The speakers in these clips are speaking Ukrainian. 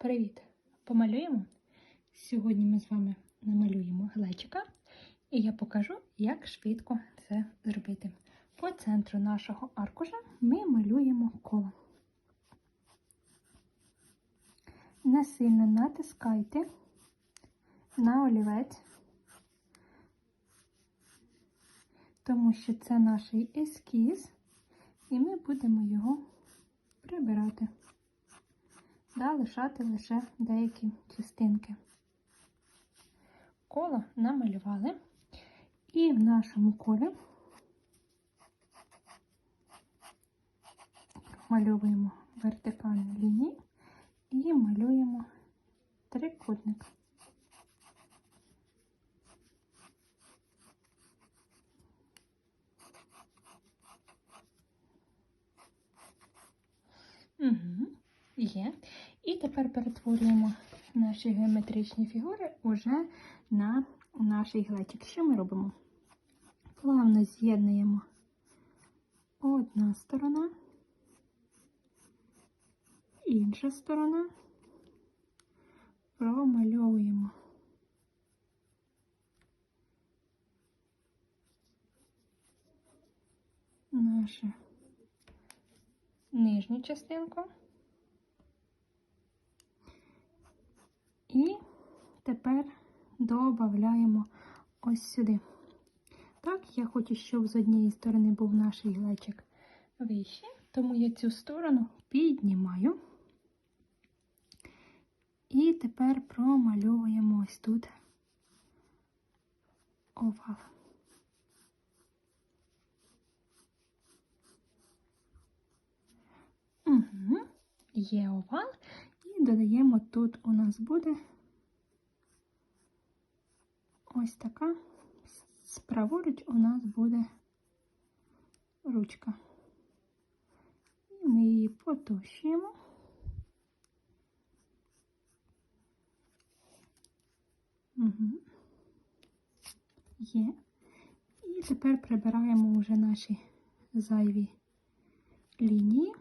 Привіт! Помалюємо? Сьогодні ми з вами намалюємо глечика, і я покажу, як швидко це зробити. По центру нашого аркуша ми малюємо коло. Не сильно натискайте на олівець, тому що це наш ескіз, і ми будемо його прибирати та лишати лише деякі частинки. Коло намалювали, і в нашому колі малюємо вертикальну лінію і малюємо трикутник. Угу, є. І тепер перетворюємо наші геометричні фігури уже на наш глечик. Що ми робимо? Плавно з'єднуємо одна сторона, інша сторона, промальовуємо. Нашу нижню частинку. І тепер додаємо ось сюди. Так, я хочу, щоб з однієї сторони був наш глечик вище, тому я цю сторону піднімаю. І тепер промальовуємо ось тут овал. Угу. Є овал. І додаємо тут у нас буде ось така. Справоруч у нас буде ручка. І ми її потовщуємо. Угу. Є. І тепер прибираємо вже наші зайві лінії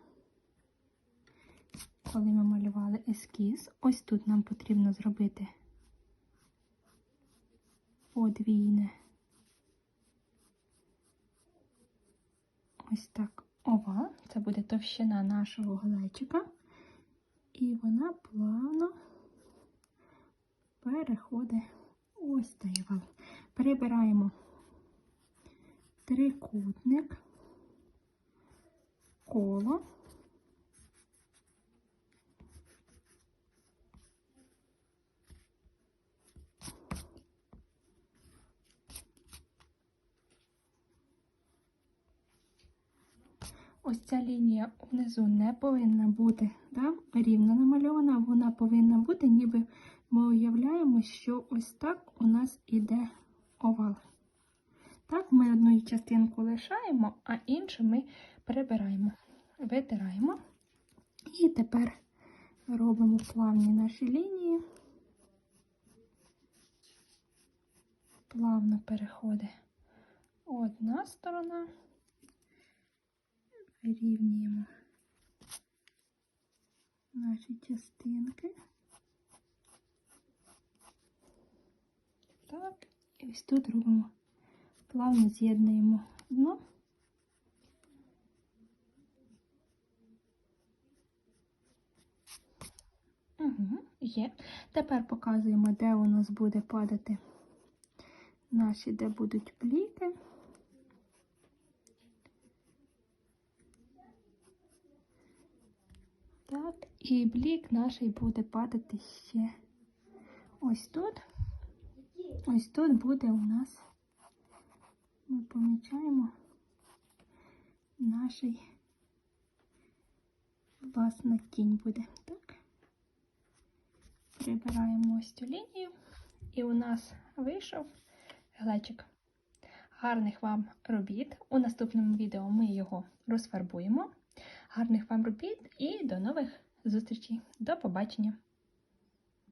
коли ми малювали ескіз, ось тут нам потрібно зробити подвійне ось так овал. Це буде товщина нашого глечика, і вона плавно переходить ось цей овал. Прибираємо трикутник, коло. Ось ця лінія внизу не повинна бути да, рівно намальована, вона повинна бути, ніби ми уявляємо, що ось так у нас іде овал. Так, ми одну частинку лишаємо, а іншу ми прибираємо, витираємо. І тепер робимо плавні наші лінії, плавно переходить одна сторона вирівнюємо наші частинки. Так, і ось тут робимо, плавно з'єднуємо дно. Є. Тепер показуємо, де у нас буде падати наші, де будуть пліки. Так, і блік наш буде падати ще ось тут. Ось тут буде у нас, ми помічаємо наш власна тінь буде. Так. Прибираємо ось цю лінію, і у нас вийшов глечик. Гарних вам робіт. У наступному відео ми його розфарбуємо. Гарних вам робіт і до нових зустрічей. До побачення!